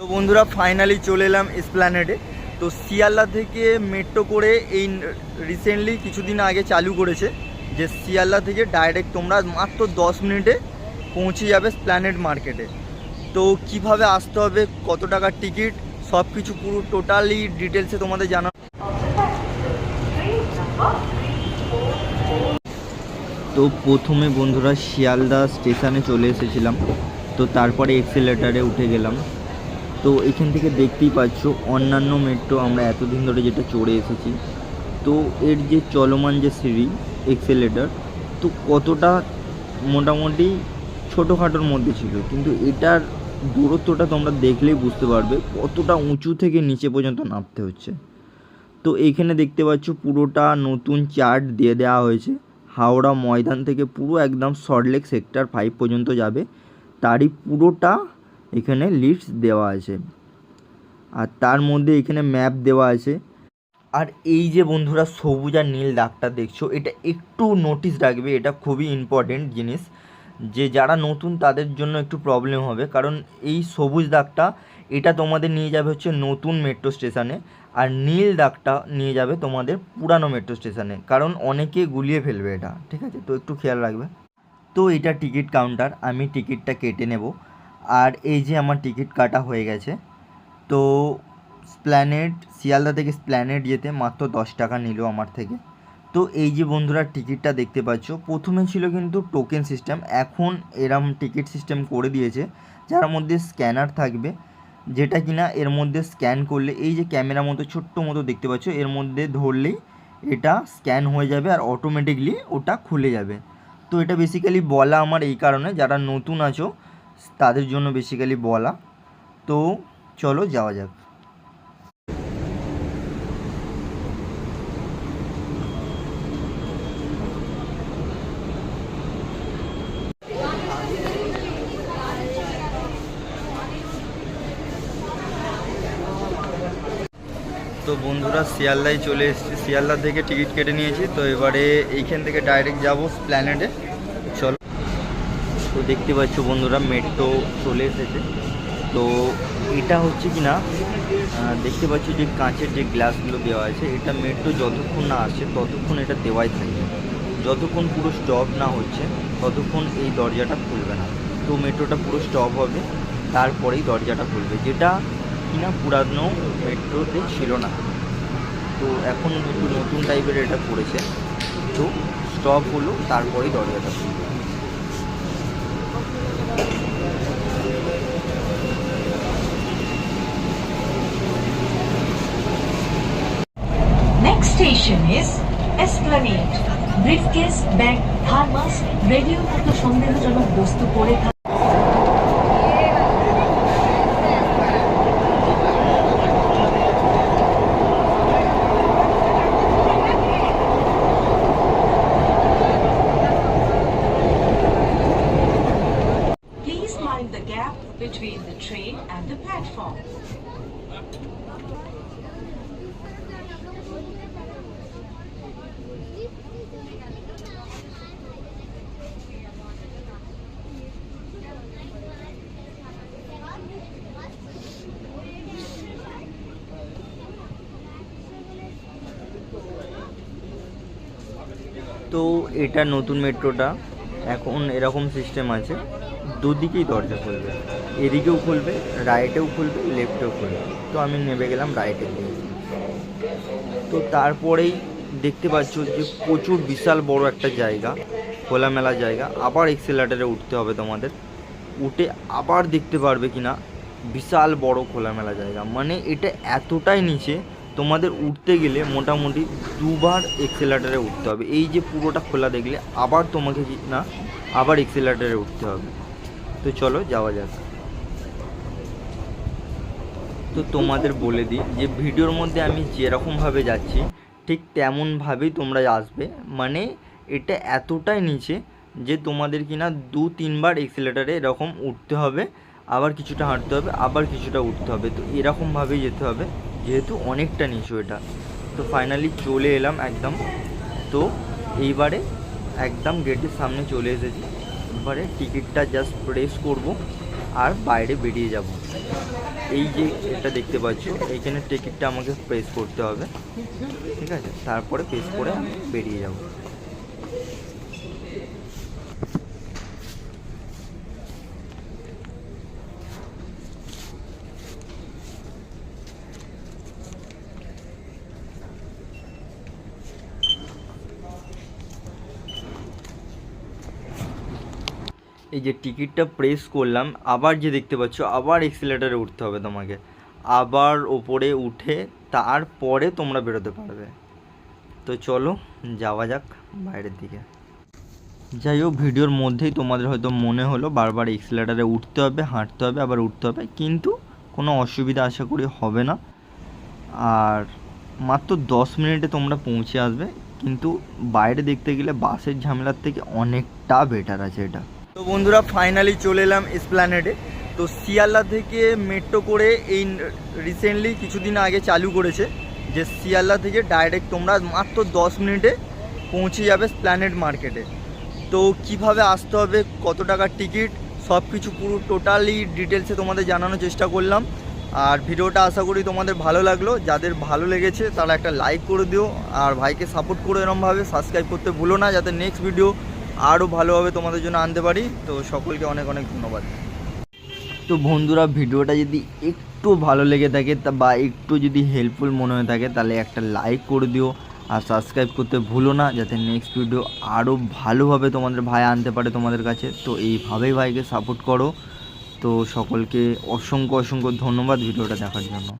তো বন্ধুরা ফাইনালি চলে এলাম এসপ্ল্যানেডে তো শিয়ালদা থেকে মেট্রো করে এই রিসেন্টলি কিছুদিন আগে চালু করেছে, যে শিয়ালদা থেকে ডাইরেক্ট তোমরা মাত্র দশ মিনিটে পৌঁছে যাবে স্প্ল্যানেড মার্কেটে তো কীভাবে আসতে হবে, কত টাকার টিকিট সব কিছু পুরো টোটালি ডিটেলসে তোমাদের জানা তো প্রথমে বন্ধুরা, শিয়ালদা স্টেশনে চলে এসেছিলাম। তো তারপরে এক্সেলেটারে উঠে গেলাম। তো এখান থেকে দেখতেই পাচ্ছ, অন্যান্য মেট্রো আমরা এতদিন ধরে যেটা চড়ে এসেছি। তো এর যে চলমান যে সিঁড়ি এক্সেলেটার তো কতটা মোটামুটি ছোটোখাটোর মধ্যে ছিল। কিন্তু এটার দূরত্বটা তোমরা দেখলেই বুঝতে পারবে, কতটা উঁচু থেকে নিচে পর্যন্ত নামতে হচ্ছে। তো এইখানে দেখতে পাচ্ছ, পুরোটা নতুন চার্ট দিয়ে দেওয়া হয়েছে। হাওড়া ময়দান থেকে পুরো একদম সল্টলেক সেক্টর ফাইভ পর্যন্ত যাবে। তারই পুরোটা এখানে লিস্ট দেওয়া আছে। আর তার মধ্যে এখানে ম্যাপ দেওয়া আছে। আর এই যে বন্ধুরা সবুজ আর নীল দাগটা দেখছ, এটা একটু নোটিস রাখবে, এটা খুবই ইম্পর্টেন্ট জিনিস। যে যারা নতুন, তাদের জন্য একটু প্রবলেম হবে। কারণ এই সবুজ দাগটা, এটা তোমাদের নিয়ে যাবে হচ্ছে নতুন মেট্রো স্টেশনে আর নীল দাগটা নিয়ে যাবে তোমাদের পুরানো মেট্রো স্টেশনে কারণ অনেকে গুলিয়ে ফেলবে এটা, ঠিক আছে? তো একটু খেয়াল রাখবে। তো এটা টিকিট কাউন্টার আমি টিকিটটা কেটে নেব। আর এই যে আমার টিকিট কাটা হয়ে গেছে, তো স্প্ল্যানেড শিয়ালদা থেকে স্প্ল্যানেড যেতে মাত্র দশ টাকা নিল আমার থেকে। তো এই যে বন্ধুরা, টিকিটটা দেখতে পাচ্ছ, প্রথমে ছিল কিন্তু টোকেন সিস্টেম এখন এরম টিকিট সিস্টেম করে দিয়েছে, যার মধ্যে স্ক্যানার থাকবে, যেটা কিনা এর মধ্যে স্ক্যান করলে, এই যে ক্যামেরা মতো, ছোট্ট মতো দেখতে পাচ্ছ, এর মধ্যে ধরলেই এটা স্ক্যান হয়ে যাবে আর অটোমেটিকলি ওটা খুলে যাবে। তো এটা বেসিক্যালি বলা আমার এই কারণে, যারা নতুন আছো তাদের জন্য বেসিক্যালি বলা। তো চলো যাওয়া যাক। তো বন্ধুরা, শিয়ালদায় চলে এসেছি। শিয়ালদা থেকে টিকিট কেটে নিয়েছি। তো এবারে এইখান থেকে ডাইরেক্ট যাব প্ল্যানেটে তো দেখতে পাচ্ছ বন্ধুরা মেট্রো চলে এসেছে। তো এটা হচ্ছে কি না দেখতে পাচ্ছ যে কাঁচের যে গ্লাসগুলো দেওয়া আছে, এটা মেট্রো যতক্ষণ না আসে ততক্ষণ এটা দেওয়াই থাকবে। যতক্ষণ পুরো স্টপ না হচ্ছে, ততক্ষণ এই দরজাটা খুলবে না। তো মেট্রোটা পুরো স্টপ হবে, তারপরেই দরজাটা খুলবে। যেটা কিনা পুরানো মেট্রোতে ছিল না। তো এখন নতুন টাইপের এটা করেছে। তো স্টপ হলো, তারপরেই দরজাটা খুলবে। Station is Esplanade. Briefcase, bag, thermos, রেডিওর মতো সন্দেহজনক বস্তু পড়ে তো এটা নতুন মেট্রোটা, এখন এরকম সিস্টেম আছে, দুদিকেই দরজা খুলবে। এদিকেও খুলবে রাইটেও খুলবে লেফটেও খুলবে। তো আমি নেমে গেলাম রাইটের দিকে। তো তারপরেই দেখতে পাচ্ছ যে প্রচুর বিশাল বড় একটা জায়গা, খোলামেলা জায়গা। আবার এক্সেলাটারে উঠতে হবে তোমাদের। উঠে আবার দেখতে পারবে কিনা, বিশাল বড় খোলামেলা জায়গা। মানে এটা এতটাই নিচে তোমাদের উঠতে গেলে মোটামুটি দুবার এক্সেলাটারে উঠতে হবে। এই যে পুরোটা খোলা দেখলে আবার তোমাকে কি না, আবার এক্সেলাটারে উঠতে হবে। তো চলো যাওয়া যাক। তো তোমাদের বলে দিই যে ভিডিওর মধ্যে আমি যেরকমভাবে যাচ্ছি, ঠিক তেমনভাবেই তোমরা আসবে। মানে এটা এতটাই নিচে যে তোমাদের কিনা দু তিনবার এক্সেলেটারে এরকম উঠতে হবে, আবার কিছুটা হাঁটতে হবে, আবার কিছুটা উঠতে হবে। তো এরকমভাবেই যেতে হবে। যেহেতু অনেকটা নিচু এটা। তো ফাইনালি চলে এলাম একদম। তো এইবারে একদম গেটের সামনে চলে এসেছি। এবারে টিকিটটা জাস্ট প্রেস করব আর বাইরে বেরিয়ে যাব। এই যে এটা দেখতে পাচ্ছ, এইখানে টিকিটটা আমাকে প্রেস করতে হবে। ঠিক আছে? তারপরে প্রেস করে আমি বেরিয়ে যাব। এই যে টিকিটটা প্রেস করলাম, আবার যে দেখতে পাচ্ছ, আবার এক্সিলেটারে উঠতে হবে তোমাকে। আবার ওপরে উঠে তারপরে তোমরা বেরোতে পারবে। তো চলো, যাওয়া যাক বাইরের দিকে। যাই হোক, ভিডিওর মধ্যেই তোমাদের হয়তো মনে হলো, বারবার এক্সিলেটারে উঠতে হবে, হাঁটতে হবে, আবার উঠতে হবে, কিন্তু কোনো অসুবিধা আশা করি হবে না। আর মাত্র দশ মিনিটে তোমরা পৌঁছে আসবে, কিন্তু বাইরে দেখতে গেলে বাসের ঝামেলার থেকে অনেকটা বেটার আছে এটা। তো বন্ধুরা ফাইনালি চলে এলাম এসপ্ল্যানেডে তো শিয়ালদা থেকে মেট্রো করে এই রিসেন্টলি কিছুদিন আগে চালু করেছে যে শিয়ালদা থেকে ডাইরেক্ট তোমরা মাত্র দশ মিনিটে পৌঁছে যাবে স্প্ল্যানেড মার্কেটে তো কীভাবে আসতে হবে, কত টাকার টিকিট সব কিছু পুরো টোটালি ডিটেলসে তোমাদের জানানোর চেষ্টা করলাম। আর ভিডিওটা আশা করি তোমাদের ভালো লাগল। যাদের ভালো লেগেছে, তারা একটা লাইক করে দিও। আর ভাইকে সাপোর্ট করো এরমভাবে। সাবস্ক্রাইব করতে ভুলো না। যাতে নেক্সট ভিডিও আরও ভালোভাবে তোমাদের জন্য আনতে পারি। তো সকলকে অনেক অনেক ধন্যবাদ। তো বন্ধুরা, ভিডিওটা যদি একটু ভালো লেগে থাকে তা বা একটু যদি হেল্পফুল মনে হয়ে থাকে, তাহলে একটা লাইক করে দিও আর সাবস্ক্রাইব করতে ভুলো না, যাতে নেক্সট ভিডিও আরও ভালোভাবে তোমাদের ভাই আনতে পারে তোমাদের কাছে। তো এইভাবেই ভাইকে সাপোর্ট করো। তো সকলকে অসংখ্য অসংখ্য ধন্যবাদ ভিডিওটা দেখার জন্য।